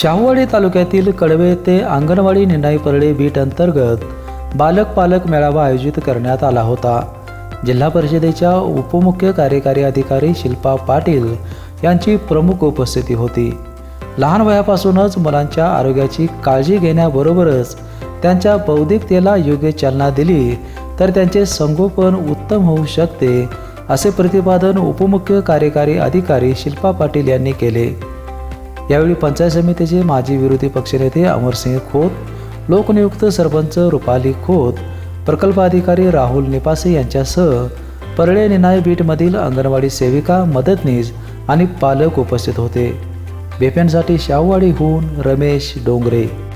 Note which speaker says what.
Speaker 1: शाहूवाडी तालुक्यातील कडवे ते अंगणवाडी निंडाई परळी बीट अंतर्गत बालक पालक मेळावा आयोजित करण्यात आला होता. जिल्हा परिषदेच्या उपमुख्य कार्यकारी अधिकारी शिल्पा पाटील यांची प्रमुख उपस्थिती होती. लहान वयापासूनच मुलांच्या आरोग्याची काळजी घेण्याबरोबरच त्यांच्या बौद्धिकतेला योग्य चालना दिली तर त्यांचे संगोपन उत्तम होऊ शकते असे प्रतिपादन उपमुख्य कार्यकारी अधिकारी शिल्पा पाटील यांनी केले. यावेळी पंचायत समितीचे माजी विरोधी पक्षनेते अमरसिंह खोत लोकनियुक्त सरपंच रुपाली खोत प्रकल्प अधिकारी राहुल निपासे यांच्यासह परळे निनाय बीटमधील अंगणवाडी सेविका मदतनीस आणि पालक उपस्थित होते. बेपेनसाठी शाहूवाडीहून रमेश डोंगरे.